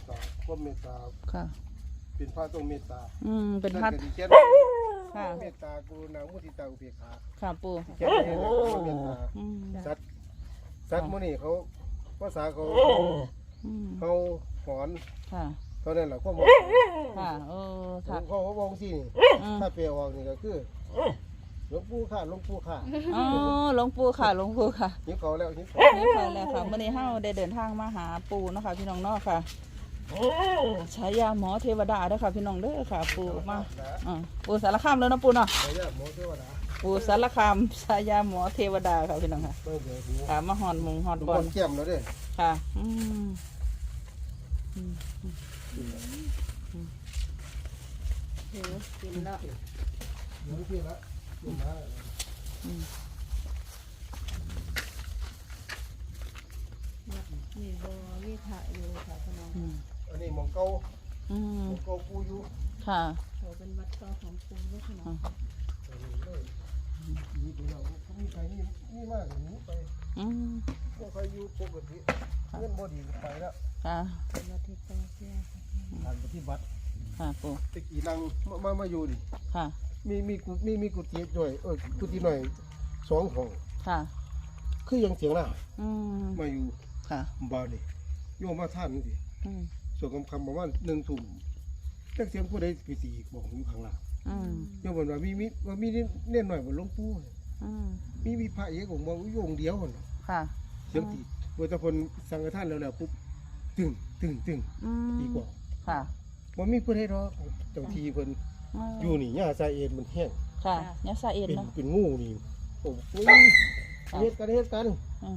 ตตาความเมตตาค่ะ เป็นพระต้องเมตตาอืม เป็นพัดนั่นก็ดีแค่ค่ะ เมตตากรุณามุทิตาอุเบกขาค่ะปูแค่นี้นะความเมตตาอืมสัตว์สัตว์มื้อนี้เขาภาษาเขาอืมเขาหอนค่ะ เท่านั้นแหละความเมตตาค่ะเออหลค่ะวงพ่อเขาบอกสินี่อืมถ้าเปลออกนี่ก็คือหลวงปู่ข้าหลวงปู่ข้าอ๋อหลวงปู่ค่ะหลวงปู่ค่ะ หิวเขาแล้วหิวเขา นี่ค่ะแล้วค่ะวันนี้เฮาได้เดินทางมาหาปู่เนาะคะพี่น้องเนาะค่ะ ฉายาหมอเทวดาเด้อค่ะ พี่น้องเด้อค่ะ ปู่มาอ่าปู่สารคามแล้วเนาะปู่เนาะขออนุญาตหมอเทวดาปู่สารคามฉายาหมอเทวดาค่ะพี่น้องค่ะเบิ่งเดี๋ยวหูค่ะมาหอนหมุงหอนทุกบอคลนเกี่ยมแล้วเด้ค่ะอืมหิวกินแล้ว เดี๋ยวพี่ละนี่มามีบอมีถ่ายอยู่ค่ะพี่น้อง อืม อันนี้หมองเก่าอืหมมองเก่าปู่อยู่ค่ะ เขาเป็นวัดเก่าของปูด้วยพี่น้องอันนี้เลยมีตัวเราเขามีใครนี่นี่มากกว่านี้ไปอืมพวกใครอยู่ปกติเงินบ่ดีก็ไปแล้วค่ะเป็นวัดที่เก่าแก่ค่ะผ่านปฏิบัติค่ะปู่ตะกี้นั่งมามามาอยู่ดิค่ะมีมีกุมีมีกุฏิด้วยเออกุฏิหน่อยสองห้องค่ะ คือยังเสียงน่ะอืมมาอยู่ค่ะ บ้านนี่โยมมาท่านนี่ดิอืม ส่วนคำคำประมาณหนึ่งทุ่มจักเสียงผู้ใดไปตีบอกอยู่ข้างล่างอืมโยมบอกว่ามีมีว่ามีเน่นหน่อยบนหลวงปู่อืมมีมีพระเอกของบอกอยู่องค์เดียวน่ะค่ะ เสียงตีเมื่อตะคนสังฆทานแล้วแล้วปุ๊บตึงตึงตึงอืมดีกว่าค่ะบ่มีผู้ใดหรอกเจ้าทีเพิ่นอยู่นี่หญ้าสาเอ็นมันแห้งค่ะยาซาเอ็นเป็นเนาะ เป็นงูนี่โอ้โหเฮ็ดกันเฮ็ดกันอืม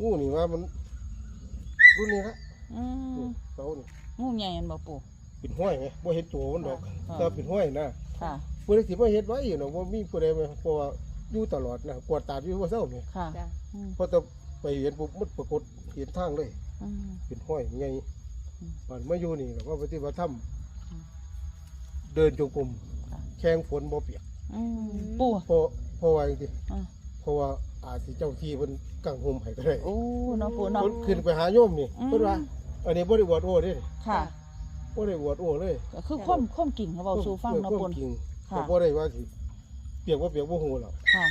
งูนี่ว่ามันรุ่นนี้ละ อืมเสานี่งูใหญ่อันบ่ปู่เป็นห้อยไงบ่เห็นตัวมันดอกค่ะ แต่เป็นห้อยนะค่ะ ผู้ใดสิมาเฮ็ดไว้อยู่เนาะบ่มีผู้ใดมาเพราะว่าอยู่ตลอดนะกวาดตาอยู่ว่าเศร้านี่ค่ะจ้ะอืมพอจะไปเห็นปุ๊บมันปรากฏเห็นทางเลย อืม เป็นห้อยใหญ่อืมมันมาอยู่นี่ก็ว่าปฏิบัติธรรมอืมเดินจงกรมค่ะ แข้งฝนบ่เปียกอืมปู่เพราะเพราะว่าจริงอ่าๆเพราะว่าอาจสิเจ้าที่เพิ่นกังห่มให้ก็ได้โอ้เนาะปู่เนาะ เพิ่นขึ้นไปหาโยมนี่อืม เพิ่นว่า อันนี้บ่ได้อวดโอ้เด้ค่ะ บ่ได้อวดโอ้เลยก็คือความความกิ่งเขาเว้าสู่ฟังเนาะควปู่มจริงค่ะก็บ่ได้ว่าสิเปียกบ่เปียกบ่ฮู้หรอกค่ะ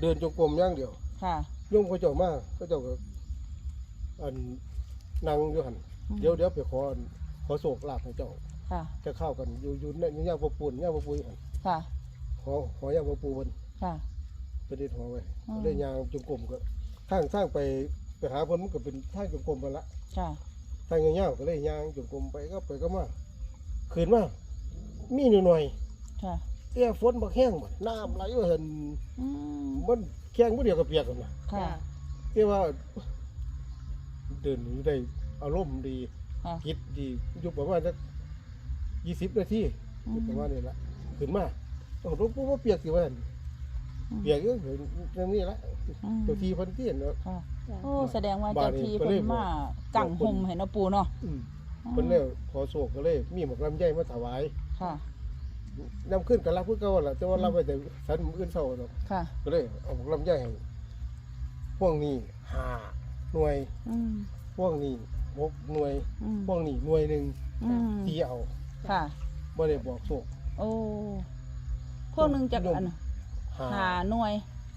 เดินจงกรมอย่างเดียวค่ะ โยมเขาเจ้ามาเขาเจ้าก็อันนั่งอยู่หั่นอืม เดี๋ยวเดี๋ยวไปขออันขอโศกลาภให้เจ้า ค่ะ จะเข้ากันอยู่อยู่ในย่างบ่ปูนย่างบ่ปูนหั่นค่ะ ขอขอย่างบ่ปูเพิ่น ค่ะ ไปได้ทอไว้อืมได้ยางจงกรมก็ทางทางไปไปหาเพิ่นมันก็เป็นทางจงกรมไปละค่ะ ทางยาวๆก็เลยยางจงกรมไปก็ไปก็มาขึ้นมามีหน่อยค่ะๆเตี้ยฝนบักแห้งบ่น้ำไหลว่าหั่นอืมมันแข้งบ่เดียวก็เปียกกันน่ะค่ะที่ว่า เดินอยู่ได้อารมณ์ดีค่ะ คิดดีอยู่ประมาณสัก20นาที อืมประมาณนี้ละขึ้นมาโอ้หลวงปู่ว่าเปียกสิว่าหั่น เปียกอยู่เรื่องนี้ละอืมเจ้าที่เพิ่นเตี้ยนเนาะค่ะจ้ะโอ้แสดงว่าบ้าเจ้านนี้ที่ก็เลเพิ่ยนบอกมากังห่มให้เนาะปู่เนาะอืมเพิ่นแล้วขอโศกก็เลย มีหมกลำไยมาถวายค่ะ นำขึ้นก็รับคือเก่าล่ะแต่ว่ารับไว้แต่สันมื้ออื่นเช้าดอกค่ะ ก็เลยเอาหมกลำไยให้พวกนี้ห้าหน่วยอืมพวกนี้หกหน่วยอืมพวกนี้หน่วยหนึงอืมตีเอาค่ะ บ่ได้บอกโศก โอ้พวกหนึงจากยมอันน่ะ ห้าหาหน่วย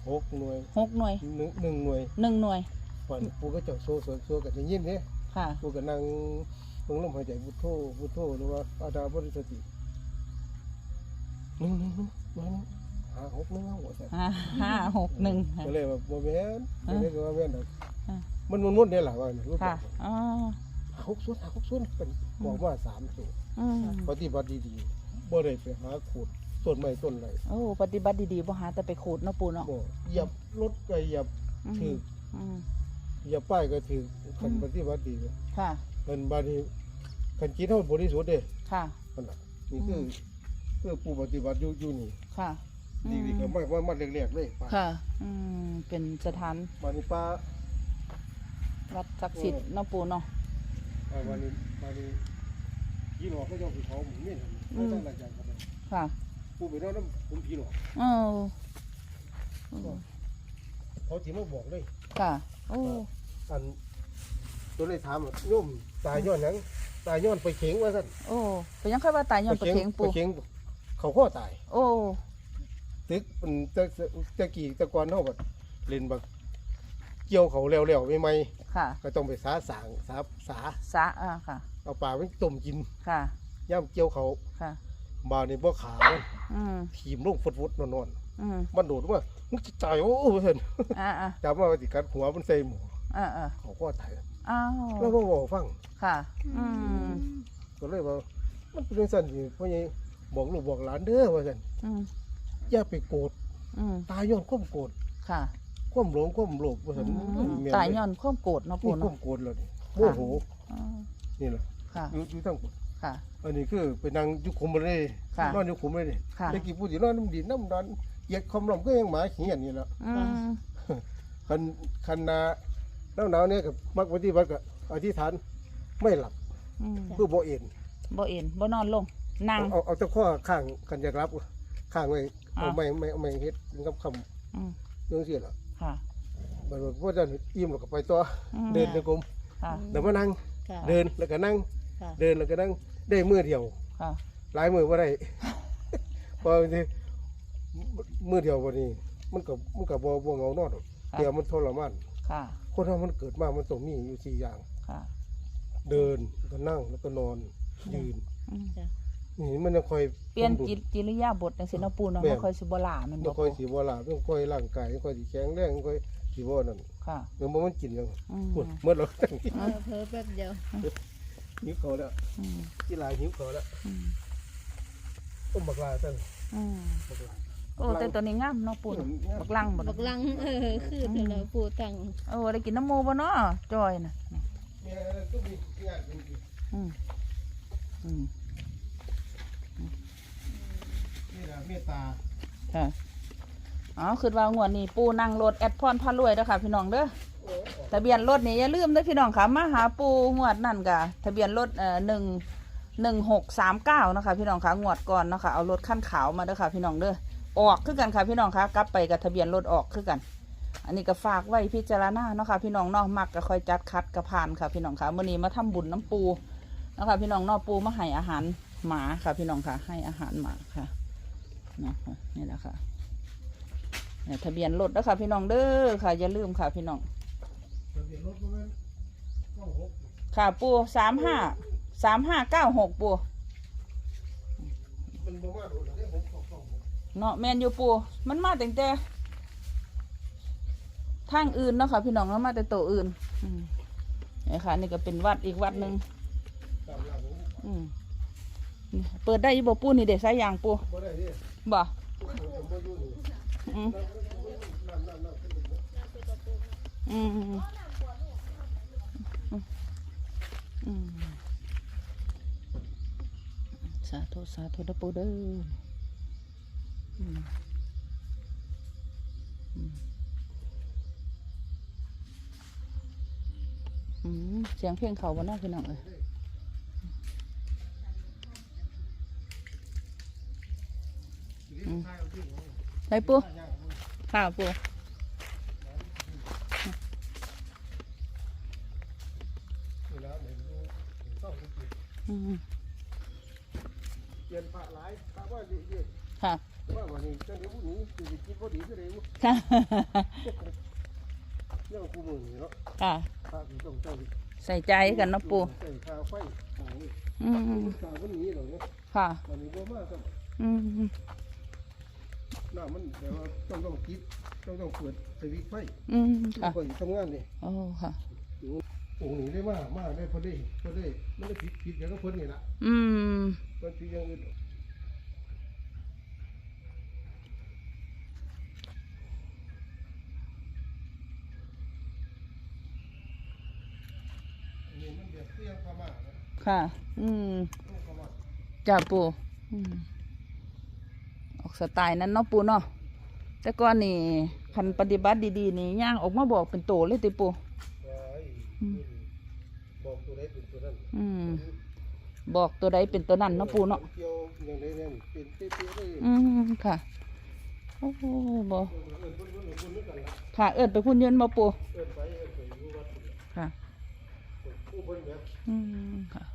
หกหน่วยหกหน่วยหนึ่งหนึ่งหน่วยหนึ่งหน่วยวันปู่ก็เจ้าโซโซโซกันได้ยินเด้ค่ะปู่ก็นั่งเบิ่งลมหายใจพุทโธพุทโธหรือว่าอาดาบริสติหนึ่งหนึ่งหนึ่งหนึ่งห้าหกหนึ่งเอาหัวใส่ห้าห้าหกหนึ่งก็เลยว่าบ่แม่นอ่าก็เลยว่าแม่นดอกอ่ามันมันๆได้ล่ะว่านี่ค่ะอ๋อหาหกส่วนหาหกส่วนเป็นบอกว่าสามตัวอืมปฏิบัติดีๆบ่ได้ไปหาขูด ต้นไม้ต้นไรโอ้ปฏิบัติดีๆบ่หาแต่ไปขูดเนาะปู่เนาะบ่เหยียบรถก็เหยียบอืมถืออืมเหยียบป้ายก็ถือคันอืมปฏิบัติดีก็ค่ะมันบาดนี้คันจิตเฮาบริสุทธิ์เด้ค่ะ นั่นน่ะนี่คือมคือผู้ปฏิบัติอยู่อยู่นี่ค่ะนี่นี่ก็ไม่ว่ามันแรกๆเลยป่าค่ะ อืมเป็นสถานบาดนี้ป้าวัดศักดิ์สิทธิ์เนาะปู่เนาะ อ่าบาดนี้บาดนี้พี่หลอกก็เจ้าคือเขาหมู่เม่นอืไม่มต้องหลังจากกันค่ะ ผู้ไปนอนน้ำผมพี่หลอกเอออืมเขาสิมาบอกเลยค่ะ โอ้อันตัวเลยถามว่าโยมตายย้อนหยังตายย้อนไปเข็งว่าซั่นโอ้เป็นยังค่อยว่าตายย้อนปลาเข็งปูไปเข็งเขาข้อตาย โอ้ตึกมันจะจะกี่แตะกอนเฮาก็เล่นบักเกี่ยวเขาแล้วๆใหม่ค่ะๆก็ต้องไปสาสางสาสาสะอ่าค่ะ เอาปลาไปต้มกินค่ะย่ำเกี่ยวเขาค่ะ บานี่บ่ขามันอืมถีมลงฟุดๆนอนอืมๆมันโดดว่ามึงจะตายโอ้เพิ่นอ่าอ่าจับมาว่าสิกัดหัวมันใส่หมูอ่าอ่าเขาข้อตายอ้าวแล้วบ่บอกฟังค่ะ อืมก็เลยว่า มันเป็นจังซั่นสิพ่อใหญ่บอกลูกบอกหลานเด้อว่าซั่นอืมอย่าไปโกรธอืมตายย้อนความโกรธค่ะความหลงความโลภว่าอืซั่นมตายย้อนความโกรธเนาะปูนี่ควาเนาะมโกรธแล้วนี่โมโหอ่านี่แหละค่ะ อยู่อยู่ทั้งหมด ค่ะ อันนี้คือไปนั่งอยู่คุมบ่ได้ค่ะนอนอยู่คุมเลยนี่ค่ะเมื่อกี้พูดสินอนน้ำดินน้ำดอนเหยียดคอมลมก็ยังหมาขี้อันนี้แหละอืมคันคันนาหนาวหนาวๆเนี่ยกับมักปฏิบัติกับอธิษฐานไม่หลับอืมเพื่อบ่เอ็น บ่เอ็นบ่นอนลงนั่ง เอาเอาแตะข้อข้างคันอยากรับข้างไว้อ่า เอาไม่ไม่เอาไม่เฮ็ดกับคอืมำจังซี่ล่ะค่ะบัดว่าพวกเจ้านี่อิ่มแล้วก็ไปต่ออมเดินในกรมค่ะ แล้วมานั่ง ค่ะ เดินแล้วก็นั่ง ค่ะ เดินแล้วก็นั่ง ได้มือเดียวค่ะ หลายมือบ่ได้ เพราะบางทีมือเดียวบ่นี้ มันก็มันก็บ่บ่เหงานอนหรอกค่ะ เดี๋ยวมันทรมานค่ะ คนเรามันเกิดมามันต้องมีอยู่สี่อย่าง ค่ะ เดินแล้วก็นั่งแล้วก็นอนยืน อืมนี่มันจะคอยเปลี่ยนสมดุกิกิริยาบทจังซี่เนาะปูเนาะแม่นบ่ค่อยสิบ่หลาแมันมันบ่คอยสีบ่หลามันคอยร่างกายมันคอยสีแข็งแรงมันคอยสีบ่นั่นค่ะเมื่อมันกินยังอืมหมดเมื่อเราตั้งเออเพิ่แป๊บเดียว หิวเขาแล้วอืมกีฬาหิวเขาแล้วอืมต้มบักลาตั้งอืมบักลา โอ้แต่ตัวนี้งามเนาะปูเนาะบักลังบ่บัเนาะกลังเออคือเดี๋ยวเราปูตังโอ้ได้กินน้ำหมูบ่เนาะจอยน่ะเนี่ยก็มีงานเป็นอืมอืมนี่ล่ะเมตตาค่ะอ๋อคือว่างวดนี้ปูนั่งรถแอดพรพารวยเด้อค่ะพี่น้องเด้อทะเบียนรถนี่อย่าลืมเด้อพี่น้องค่ะมาหาปูงวดนั่นกะทะเบียนรถเอ่อหนึ่งหนึ่งหกสามเก้านะคะพี่น้องค่ะงวดก่อนนะคะเอารถขั้นขาวมาเด้อค่ะ พี่น้องเด้อออกคือกันค่ะพี่น้องค่ะกลับไปกับทะเบียนรถออกคือกัน อันนี้ก็ฝากไว้พิจารณาเนาะค่ะพี่น้องเนาะมักก็ค่อยจัดคัดกระพานค่ะพี่น้องค่ะมื้อนี้มาทำบุญน้ำปูเนาะค่ะพี่น้องเนาะปูมาให้อาหารหมาค่ะพี่น้องค่ะ ให้อาหารหมาค่ะเนะค่ะนี่แหละค่ะเนี่ยทะเบียนรถนะคะพี่น้องเด้อค่ะอย่าลืมค่ะพี่น้อง ทะเบียนรถประมาณเก้าหกค่ะปูสามห้าสามห้าเก้าหกปูมันบ่าโดนแล้วเนี่ยผมขอขอผมเนาะแมนอยู่ปูมันมาแต่งแต่ทางอื่นเนาะค่ะพี่น้องแล้วมาแต่โตวอื่นอืมนี่ค่ะนี่ก็เป็นวัดอีกวัดหนึ่งตามหลังผมอืมนี่เปิดได้อยี่บ่ปูนี่เด็กสายยางปูบ่ได้เนี่ยบ่ผมบ่อยู่นี่อืมน้ำน้ำน้ำขึ้นอืมอืมอืม สาธุสาธุเด้อปูเด้ออืมเสียงเพลงเขาบนน่าพี่น้องเอ้ยไปปูค่ะปู เปลี่ยนผ้าหลายผ้าว่าดีดีค่ะว่าวันนี้จังได้ผู้นี้สิไปกินพอดีก็ได้บ่ค่ะเรื่องคู่มือนี่เนาะค่ะผ้าที่ต้องเจ้าใส่ใจกันเนาะปูใส่ผ้าไฟต่างนี่อืมผ้ามันหนีหรอกเนาะค่ะวันนี้บ่มาซ้ำอืมน้ามันแต่ว่าต้องต้องคิดต้องต้องเปิดสวิตช์ไฟอืมต้อค่ะงไปทำงานนี่โอ้ค่ะ องค์นี้ได้มามาได้พอดีพอดีมันได้ผิดผิดอย่างก็เพิ่นนี่ล่ะอืมเพิ่นผิดอย่างอื่นอันนี้มันแบบเตี้ยงพม่านะค่ะ อืมเตี้ยงพม่าจ้าปูอืมออกสไตล์นั้นเนาะปูเนาะแต่ก่อนนี่คันปฏิบัติดีๆนี่ย่างออกมาบอกเป็นโตเลยติปู เป็นตัวนั้นอืม บอกตัวใดเป็นตัวนั้นเนาะปูเนาะเกี่ยวอย่างใดเนี่ยเป็นเตี้ยๆเลยอืมค่ะ โอ้โหบ่เอิ้นเพิ่นเพิ่นเอิ้นเพิ่นนึกกันละค่ะเอิ้นไปพุ่นยืนบ่ปูเอิ้นไปเอิ้นไปอยู่วัดพุ่นล่ะค่ะผู้เพิ่นแบบอืมค่ะผู้